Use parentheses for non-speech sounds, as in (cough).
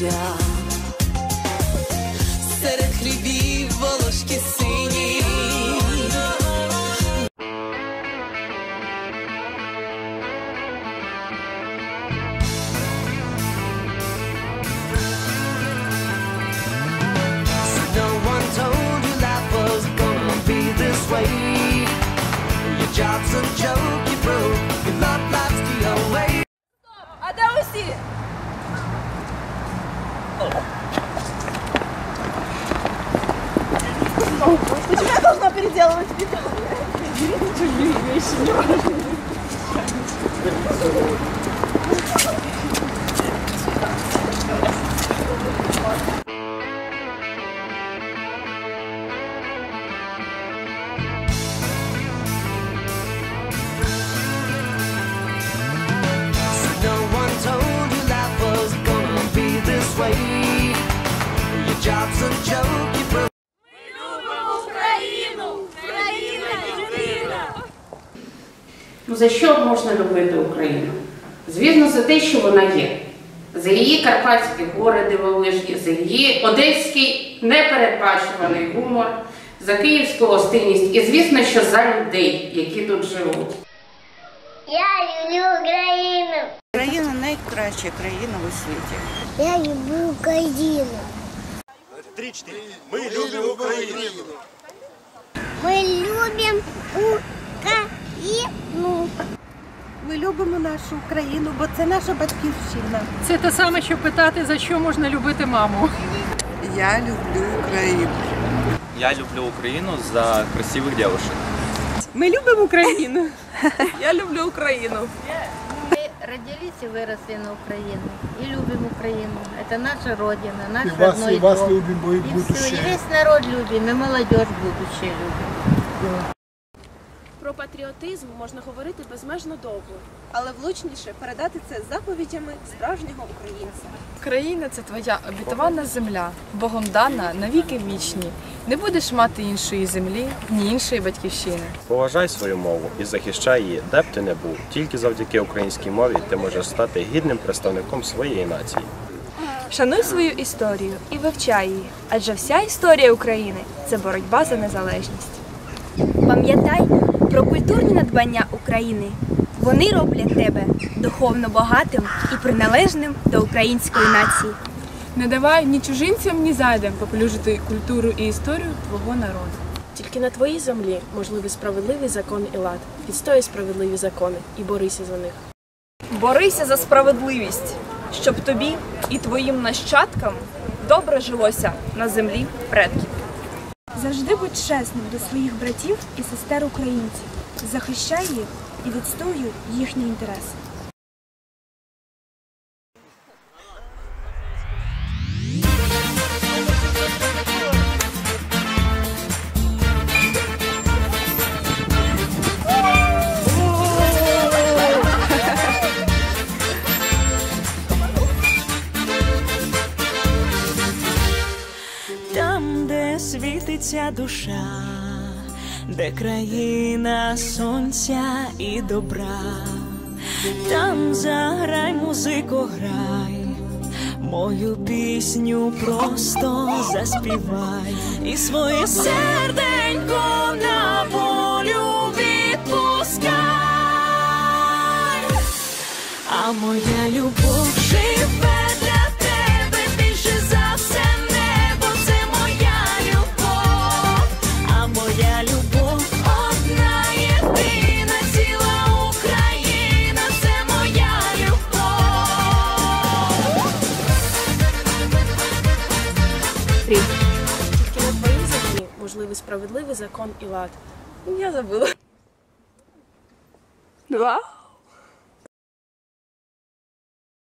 до. Серед хлібів волошки сині. переделывать видео. Чужие вещи не важны. Thank you. Ну за що можна любити Україну? Звісно, за те, що вона є. За її карпатські гори дивовижні, за її одеський непередбачуваний гумор, за київську гостинність і, звісно, що за людей, які тут живуть. Я люблю Україну. Україна найкраща країна у світі. Я люблю Україну. Три-четыре. Мы любим Украину. Ми любимо Україну Ми любимо нашу Україну, бо це наша батьківщина. Це те саме, що питати, за що можна любити маму. Я люблю Україну. Я люблю Украину за красивых девушек. Ми любимо Україну. (laughs) Я люблю Україну. Родились и выросли на Украине. И любим Украину. Это наша Родина, наш И вас, родной и вас дом. любим, бо- И все, будущее. и весь народ любим, и молодежь будущее любим. Про патріотизм можна говорити безмежно довго. Але влучніше передати це заповідями справжнього українця. Країна це твоя обітована земля, Богом дана навіки вічні. Не будеш мати іншої землі, ні іншої батьківщини. Поважай свою мову і захищай її, де б ти не був. Тільки завдяки українській мові ти можеш стати гідним представником своєї нації. Шануй свою історію і вивчай її, адже вся історія України це боротьба за незалежність. Пам'ятай про культурні надбання України. Вони роблять тебе духовно багатим і приналежним до української нації. Не давай ні чужинцям, ні зайдам поплюжити культуру і історію твого народу. Тільки на твоїй землі можливий справедливий закон і лад. Відстоюй справедливі закони і борися за них. Борися за справедливість, щоб тобі і твоїм нащадкам добре жилося на землі предків. Завжди будь чесним до своїх братів і сестер українців. Захищай їх і відстоюй їхні інтереси. Світиться душа, де країна сонця і добра, там заграй, музико, грай, мою пісню просто заспівай. І своє серденько на волю відпускай, а моя любов можливий справедливий закон і лад. Я забула. Два.